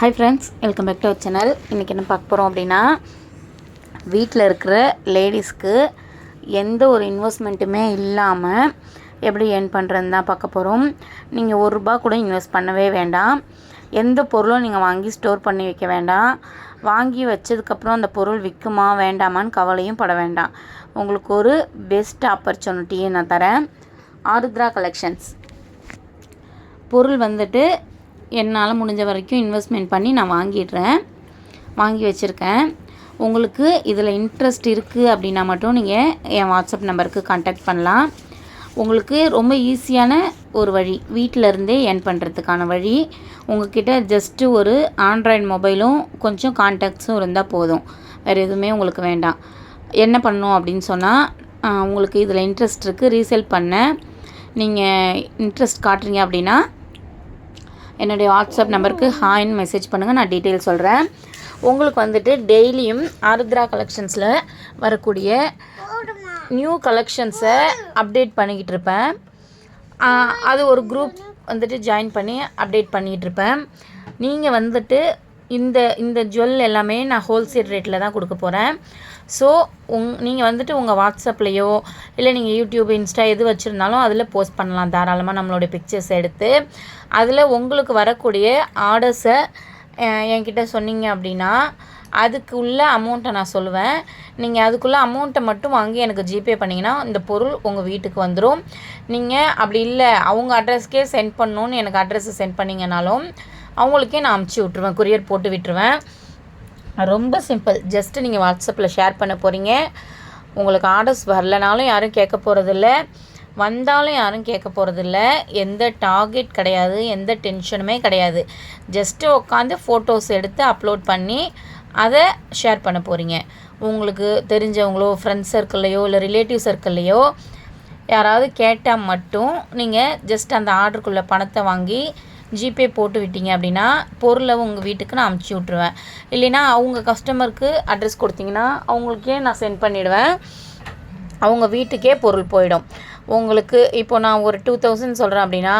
Hi friends welcome back to our channel இன்றைக்கி என்ன பார்க்க போகிறோம் அப்படின்னா வீட்டில் இருக்கிற லேடிஸ்க்கு எந்த ஒரு இன்வெஸ்ட்மெண்ட்டுமே இல்லாமல் எப்படி ஏர்ன் பண்ணுறதுன்னு தான் பார்க்க போகிறோம் நீங்கள் ஒரு ரூபா கூட இன்வெஸ்ட் பண்ணவே வேண்டாம். எந்த பொருளும் நீங்கள் வாங்கி ஸ்டோர் பண்ணி வைக்க வேண்டாம். வாங்கி வச்சதுக்கப்புறம் அந்த பொருள் விற்குமா வேண்டாமான்னு கவலையும் பட வேண்டாம். உங்களுக்கு ஒரு பெஸ்ட் ஆப்பர்ச்சுனிட்டியை நான் தரேன். ஆருத்ரா கலெக்ஷன்ஸ் பொருள் வந்துட்டு என்னால் முடிஞ்ச வரைக்கும் இன்வெஸ்ட்மெண்ட் பண்ணி நான் வாங்கிடுறேன். வாங்கி வச்சுருக்கேன். உங்களுக்கு இதில் இன்ட்ரெஸ்ட் இருக்குது அப்படின்னா மட்டும் நீங்கள் என் வாட்ஸ்அப் நம்பருக்கு காண்டாக்ட் பண்ணலாம். உங்களுக்கு ரொம்ப ஈஸியான ஒரு வழி வீட்டிலருந்தே ஏர்ன் பண்ணுறதுக்கான வழி. உங்கள்கிட்ட ஜஸ்ட்டு ஒரு ஆண்ட்ராய்டு மொபைலும் கொஞ்சம் கான்டாக்ட்ஸும் இருந்தால் போதும். வேறு எதுவுமே உங்களுக்கு வேண்டாம். என்ன பண்ணும் அப்படின்னு சொன்னால் உங்களுக்கு இதில் இன்ட்ரெஸ்ட் இருக்குது ரீசேல் பண்ண. நீங்கள் இன்ட்ரெஸ்ட் காட்டுறீங்க அப்படின்னா என்னுடைய வாட்ஸ்அப் நம்பருக்கு ஹாய்னு மெசேஜ் பண்ணுங்கள் நான் டீட்டெயில் சொல்கிறேன் உங்களுக்கு வந்துட்டு டெய்லியும் ஆருத்ரா கலெக்ஷன்ஸில் வரக்கூடிய நியூ கலெக்ஷன்ஸை அப்டேட் பண்ணிக்கிட்டு இருப்பேன். அது ஒரு குரூப் வந்துட்டு ஜாயின் பண்ணி அப்டேட் பண்ணிகிட்டு இருப்பேன். நீங்கள் வந்துட்டு இந்த இந்த ஜுவல் எல்லாமே நான் ஹோல்சேல் ரேட்டில் தான் கொடுக்க போகிறேன் ஸோ உங் நீங்கள் வந்துட்டு உங்கள் வாட்ஸ்அப்லேயோ இல்லை நீங்கள் யூடியூப் இன்ஸ்டா எது வச்சுருந்தாலும் அதில் போஸ்ட் பண்ணலாம். தாராளமாக நம்மளுடைய பிக்சர்ஸ் எடுத்து. அதில் உங்களுக்கு வரக்கூடிய ஆர்டர்ஸை என்கிட்ட சொன்னீங்க அப்படின்னா அதுக்கு உள்ள அமௌண்ட்டை நான் சொல்லுவேன். நீங்கள் அதுக்குள்ளே அமௌண்ட்டை மட்டும் வாங்கி எனக்கு ஜிபே பண்ணிங்கன்னா இந்த பொருள் உங்கள் வீட்டுக்கு வந்துடும் நீங்கள் அப்படி இல்லை அவங்க அட்ரஸ்க்கே சென்ட் பண்ணணுன்னு எனக்கு அட்ரஸை சென்ட் பண்ணிங்கனாலும் அவங்களுக்கே நான் அமுச்சு விட்ருவேன் கொரியர் போட்டு விட்டுருவேன். ரொம்ப சிம்பிள் ஜஸ்ட்டு நீங்கள் வாட்ஸ்அப்பில் ஷேர் பண்ண போகிறீங்க உங்களுக்கு ஆர்டர்ஸ் வரலனாலும் யாரும் கேட்க போகிறதில்ல வந்தாலும் யாரும் கேட்க போகிறதில்ல எந்த டார்கெட் கிடையாது எந்த டென்ஷனுமே கிடையாது. ஜஸ்ட்டு உட்காந்து ஃபோட்டோஸ் எடுத்து அப்லோட் பண்ணி அதை ஷேர் பண்ண போகிறீங்க உங்களுக்கு தெரிஞ்சவங்களோ ஃப்ரெண்ட்ஸ் சர்க்கிள்லையோ இல்லை ரிலேட்டிவ் சர்க்கிள்லையோ யாராவது கேட்டால் மட்டும் நீங்கள் ஜஸ்ட் அந்த ஆர்டருக்குள்ளே பணத்தை வாங்கி ஜிபே போட்டு விட்டீங்க அப்படின்னா பொருளை உங்கள் வீட்டுக்கு நான் அமுச்சு விட்ருவேன் இல்லைன்னா அவங்க கஸ்டமருக்கு அட்ரஸ் கொடுத்தீங்கன்னா அவங்களுக்கே நான் சென்ட் பண்ணிவிடுவேன் அவங்க வீட்டுக்கே பொருள் போயிடும். உங்களுக்கு இப்போ நான் ஒரு டூ தௌசண்ட் சொல்கிறேன் அப்படின்னா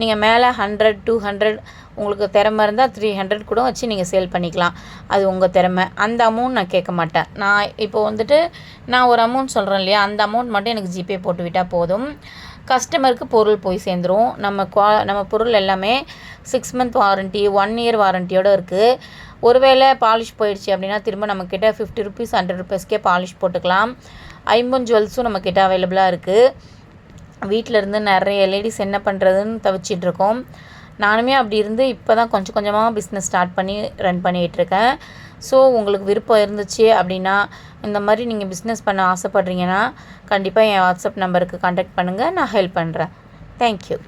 நீங்கள் மேலே ஹண்ட்ரட் டூ ஹண்ட்ரட் உங்களுக்கு திறமை இருந்தால் த்ரீ ஹண்ட்ரட் கூட வச்சு நீங்கள் சேல் பண்ணிக்கலாம். அது உங்கள் திறமை. அந்த அமௌண்ட் நான் கேட்க மாட்டேன். நான் இப்போ வந்துட்டு நான் ஒரு அமௌண்ட் சொல்கிறேன் இல்லையா? அந்த அமௌண்ட் மட்டும் எனக்கு ஜிபே போட்டு விட்டால் போதும். கஸ்டமருக்கு பொருள் போய் சேர்ந்துரும். நம்ம குவா நம்ம பொருள் எல்லாமே six month warranty one year வாரண்ட்டியோடு இருக்குது ஒருவேளை பாலிஷ் போயிடுச்சு அப்படின்னா திரும்ப நம்மக்கிட்ட ஃபிஃப்டி ருபீஸ் ஹண்ட்ரட் ருபீஸ்க்கே பாலிஷ் போட்டுக்கலாம். ஐம்பது ஜுவல்ஸும் நம்மக்கிட்ட அவைலபிளாக இருக்குது வீட்டில் இருந்து நிறைய லேடிஸ் என்ன பண்ணுறதுன்னு தவிச்சிட்ருக்கோம் இருக்கோம். நானுமே அப்படி இருந்து இப்போ தான் கொஞ்சம் கொஞ்சமாக பிஸ்னஸ் ஸ்டார்ட் பண்ணி ரன் பண்ணிகிட்ருக்கேன் ஸோ உங்களுக்கு விருப்பம் இருந்துச்சு அப்படின்னா இந்த மாதிரி நீங்கள் பிஸ்னஸ் பண்ண ஆசைப்பட்றீங்கன்னா கண்டிப்பாக என் வாட்ஸ்அப் நம்பருக்கு காண்டாக்ட் பண்ணுங்கள் நான் ஹெல்ப் பண்ணுறேன் தேங்க்யூ